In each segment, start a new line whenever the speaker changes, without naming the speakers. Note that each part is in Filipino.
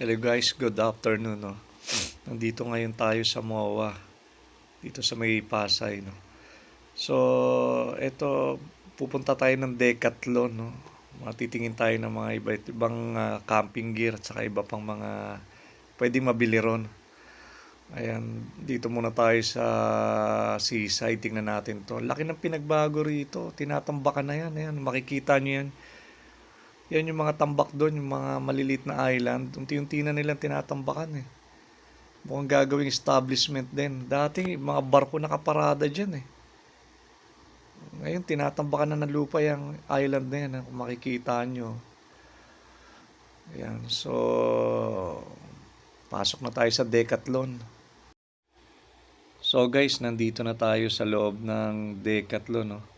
Hello guys, good afternoon. No? Nandito ngayon tayo sa MOA, dito sa may Pasay. No? So, ito, pupunta tayo ng Decathlon. No? Matitingin tayo ng mga iba, ibang ah, camping gear at saka iba pang mga pwedeng mabili ron. Ayan, dito muna tayo sa seaside. Tingnan natin to. Laki ng pinagbago rito. Tinatambakan na yan. Ayan, makikita nyo yan. Yan yung mga tambak doon, yung mga maliliit na island. Unti-unti na nilang tinatambakan eh. Mukhang gagawing establishment din. Dati, mga barko nakaparada dyan eh. Ngayon, tinatambakan na ng lupa yung island na yan. eh, Kung makikita nyo. Ayan, so... Pasok na tayo sa Decathlon. So guys, nandito na tayo sa loob ng Decathlon, no.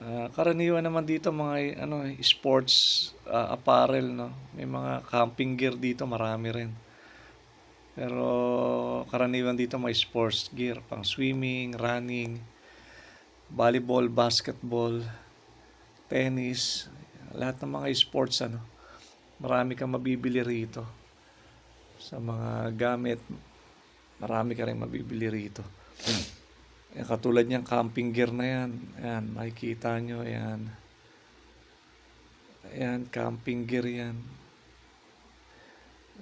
Ah, karaniwan naman dito mga ano sports ah, apparel no. May mga camping gear dito, marami rin. Pero karaniwan dito may sports gear, pang swimming, running, volleyball, basketball, tennis, lahat ng mga sports ano. Marami kang mabibili rito. Sa mga gamit, marami ka rin mabibili rito. Yan, katulad niyang camping gear na yan. Ayan, makikita nyo, ayan. Ayan, camping gear yan.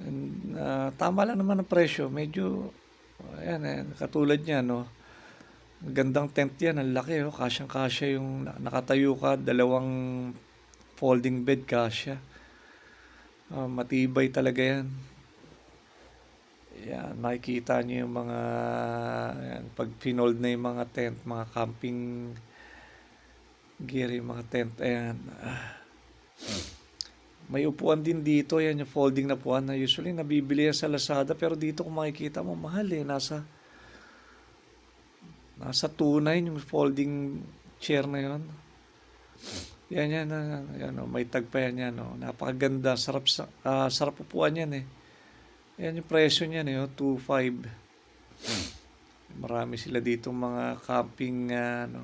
And, ah, tama lang naman ang presyo. Medyo, ayan, ayan, katulad niya, no. Ang Gandang tent yan, ang laki, oh. Kasyang-kasya yung na- nakatayo ka, dalawang folding bed, kasya. Ah, matibay talaga yan. Yan, makikita niyo yung mga yan, pag pinold na yung mga tent, mga camping gear, yung mga tent, ayan. Ah. May upuan din dito, yan yung folding na upuan na usually nabibili yan sa Lazada, pero dito kung makikita mo, mahal eh, nasa nasa 2.9 yung folding chair na yon. Yan yan, yan, yan, oh, may tag pa yan yan, oh. napakaganda, sarap, sa, ah, sarap upuan yan eh. Yan yung presyo niya, oh, 2.5. Marami sila dito mga camping, ah, ano,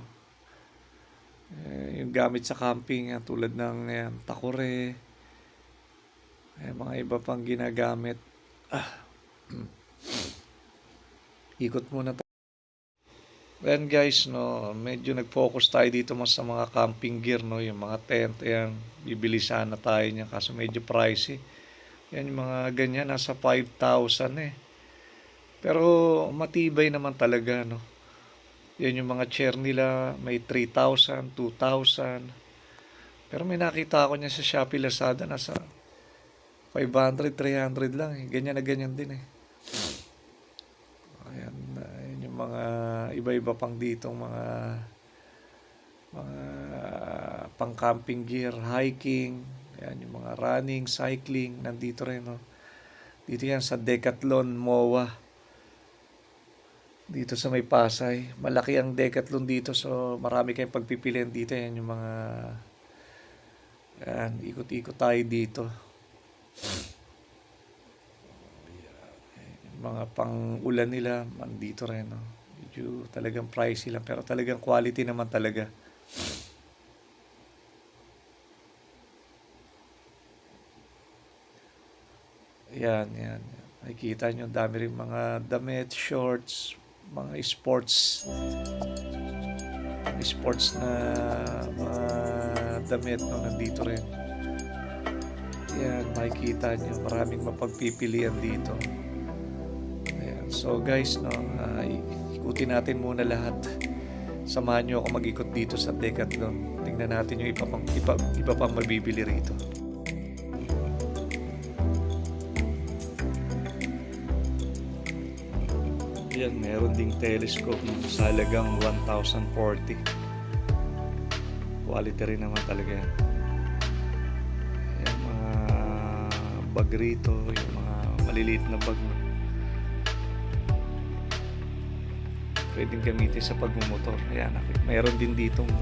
eh, yung gamit sa camping, ah, tulad ng yan, takore, eh, mga iba pang ginagamit. Ah. Ikot muna tayo. Then guys, no, medyo nag-focus tayo dito mas sa mga camping gear, no, yung mga tent, ayan, bibili sana tayo niya kaso medyo pricey. Yan yung mga ganyan, nasa 5,000 eh. Pero matibay naman talaga, no. Yan yung mga chair nila, may 3,000, 2,000. Pero may nakita ako niya sa Shopee Lazada, nasa 500, 300 lang eh. Ganyan na ganyan din eh. Ayan, yun yung mga iba-iba pang dito, mga mga pang camping gear, hiking, yan yung mga running, cycling, nandito rin, no. Dito yan sa Decathlon MOA. Dito sa may Pasay. Malaki ang Decathlon dito, so marami kayong pagpipilian dito. Yan yung mga yan, ikot-ikot tayo dito. Yung mga pang-ulan nila, nandito rin, no. Medyo talagang pricey lang, pero talagang quality naman talaga. Yan, yan. Nakikita nyo, dami rin mga damit, shorts, mga sports. Sports na mga damit, no, nandito rin. Yan, makikita nyo, maraming mapagpipilian dito. Ayan. So guys, no, ah, ikutin natin muna lahat. Samahan nyo ako mag-ikot dito sa Decathlon. Tingnan natin yung iba pang, iba, iba pang mabibili rito. Yan, meron ding telescope sa halagang 1,040. Quality rin naman talaga yan. Yung mga bag rito, yung mga maliliit na bag. Pwedeng gamitin sa pagmumotor. Ayan, meron din ditong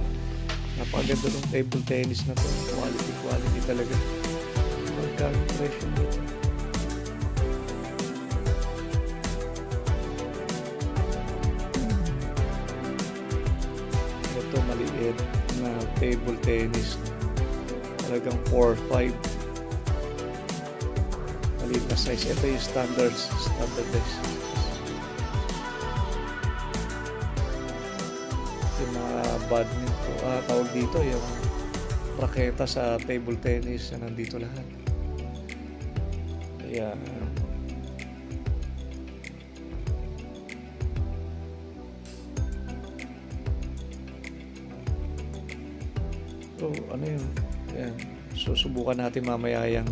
napakaganda ng table tennis na to. Quality, quality talaga. Magkano presyo? Table tennis. Talagang 4-5. maliit na size. Ito yung standard, standardized. Yung mga badminton, ah, tawag dito, yung raketa sa table tennis na nandito lahat. Kaya, So, ano yun? Yan. Susubukan natin mamaya yung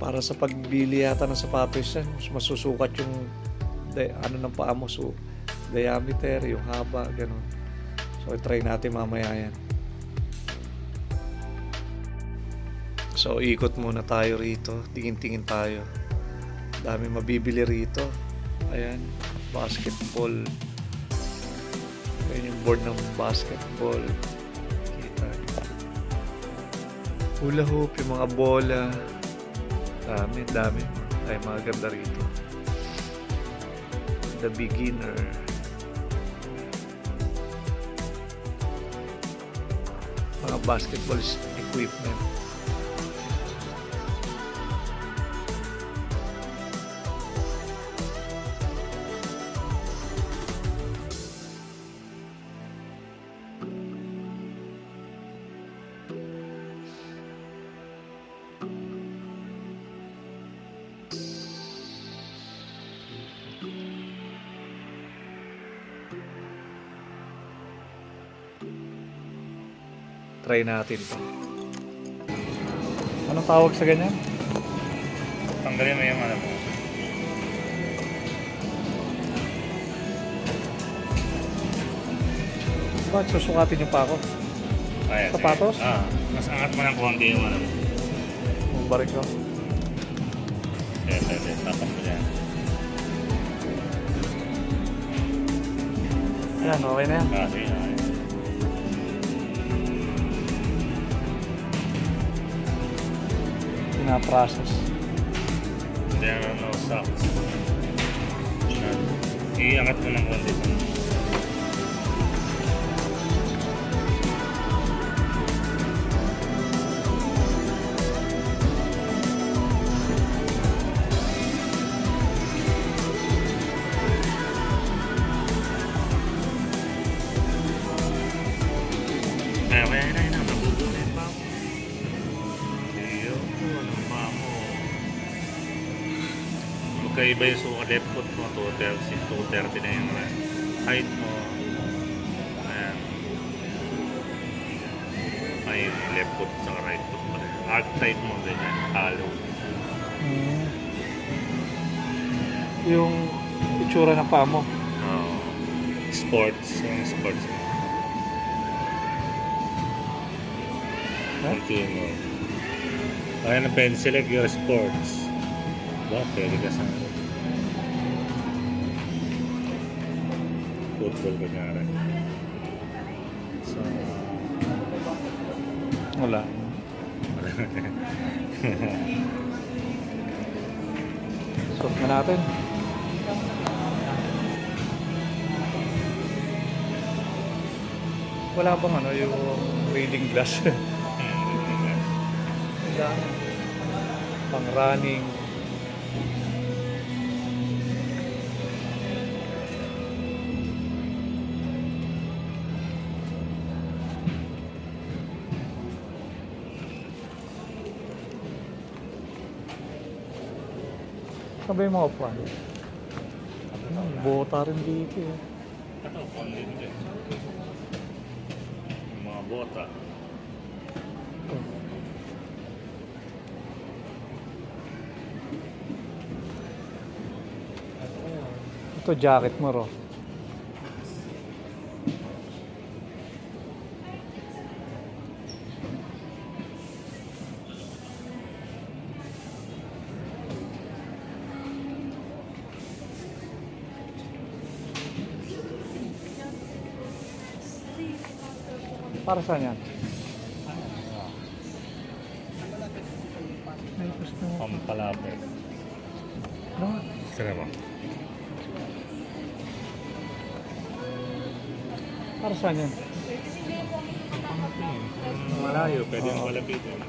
para sa pagbili yata ng sapatos yan, mas masusukat yung di, ano ng paa mo, so, diameter, yung haba, ganun. So, try natin mamaya yan. So, ikot muna tayo rito. Tingin-tingin tayo. Dami mabibili rito. Ayan, basketball. Ayan yung board ng basketball. Hula hoop, yung mga bola. Dami, dami. Ay, mga ganda rito. The beginner. Mga basketball equipment. Try natin to. Anong tawag sa ganyan?
Tanggalin mo yung ano mo.
Bakit susukatin yung pa ako?
Ayan,
Sapatos?
sige. Ah, mas angat mo ng konti yung ano mo.
Magbarik ko.
Kaya pwede, tapak mo dyan.
Ayan, okay na yan.
Ah, sige, okay.
Pinaprocess.
There are no. Iangat mo ng konti. Kaya Magkaiba yung sukat left foot mo, 230, 230 na yung right. height mo. Ayan. Ay, left foot sa right foot pa rin. Arc type mo, ganyan, hollow.
Mm. Yung itsura ng paa mo.
Oo. sports, yung sports mo.
Ha?
Continue. Kaya na pwede select your sports. Ba, pwede ka sa football kunyari. So,
Wala. Suot na natin. Wala bang ano yung reading glass? Wala. Pang running. Sabay mo upuan. Hmm, bota rin dito eh.
Ito, din. Yung mga bota.
Ito jacket mo ro. Para saan yan? May mo.
Pampalapit.
Bakit?
Sige mo.
Para saan yan?
Malayo, pwede yung malapit yun.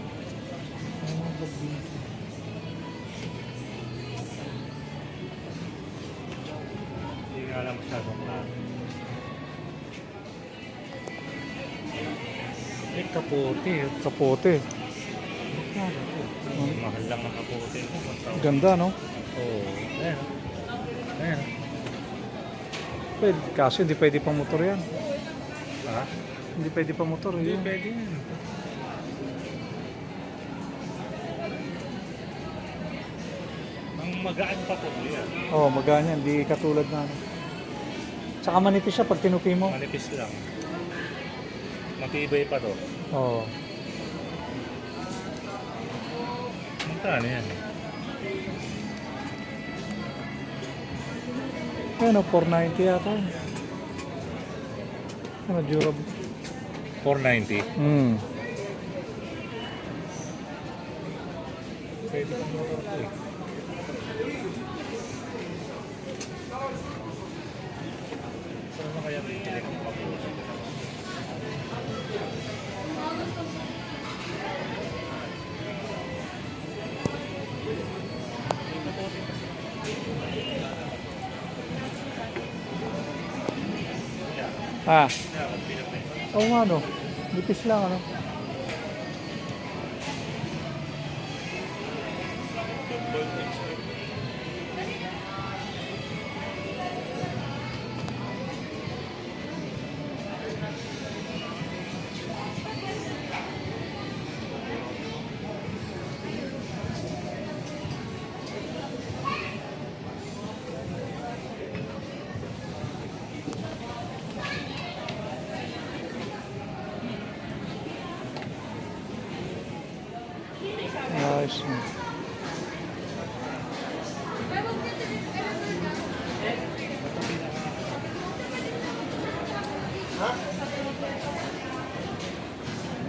Hindi nga alam masyadong lahat. Eh, kapote.
Kapote.
Mahal lang ang kapote.
Ganda, no?
Oo. Ayan. Ayan.
Pwede, kaso hindi pwede pang motor yan.
Ha?
Hindi pwede pang motor.
Hindi
Yun.
pwede yan. Ang magaan pa po yan.
Oo, oh, maganya. Hindi katulad na. ano. Tsaka manipis siya pag tinupi mo.
Manipis lang. Matibay pa to.
Oo. Oh.
Magkano yan?
Ano, 490 yata. Ano, durable.
490.
Hmm.
Pwede kang motor
Ah. Oo nga, no. Nipis lang, ano.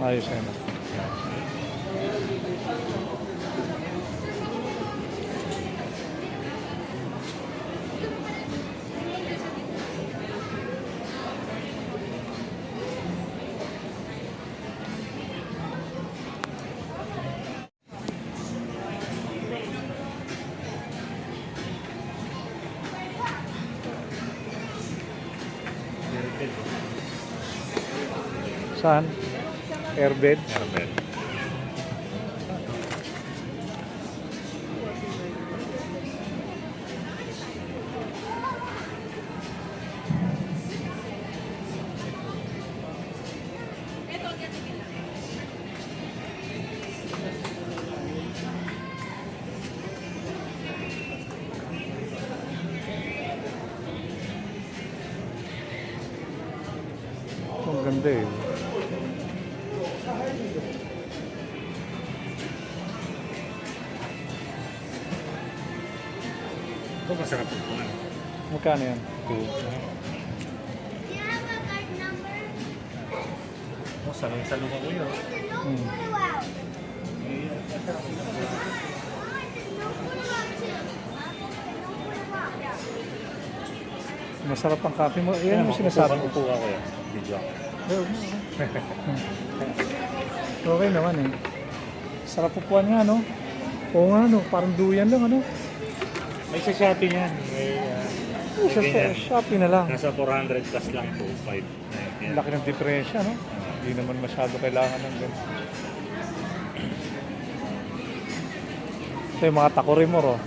Ayos yan. Saan? Airbed?
Airbed.
Ganda eh.
Ito masarap ito. ano?
Magkano yan?
Ito. Oh, salong-salong ako yun.
Hmm. Masarap ang kape mo. Yan yung sinasabi ko.
Upo ako yan. Video ako.
Okay naman eh. Sarap upuan nga, no? Oo nga, no? Parang duyan lang, ano?
May sa Shopee yan. May, uh,
Sa, sa Shopee na lang.
Nasa 400 plus lang po. 5.
Ang laki ng diferensya, no? Hindi naman masyado kailangan ng ganun. Ito yung mga takorimor,
oh.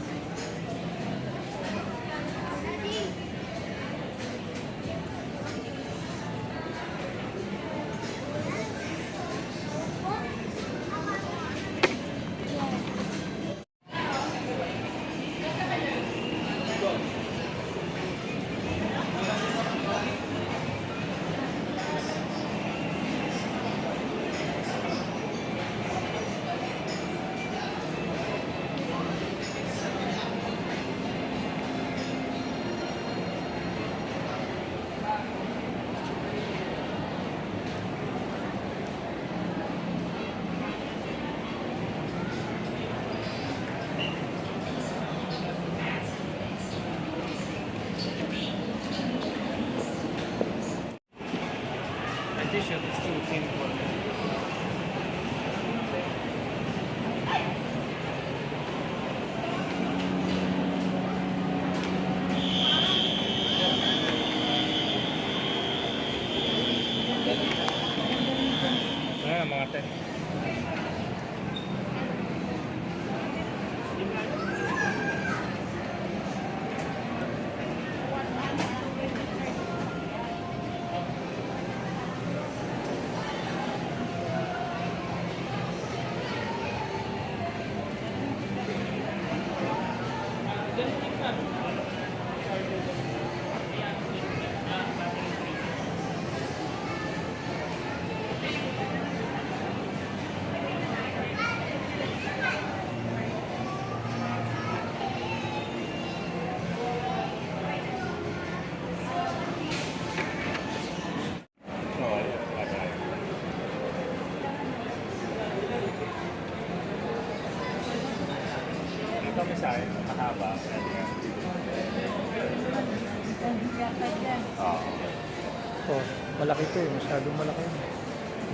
Malaki to eh. Masyadong malaki.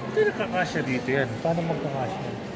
Hindi nakakasya dito yan.
Paano magkakasya?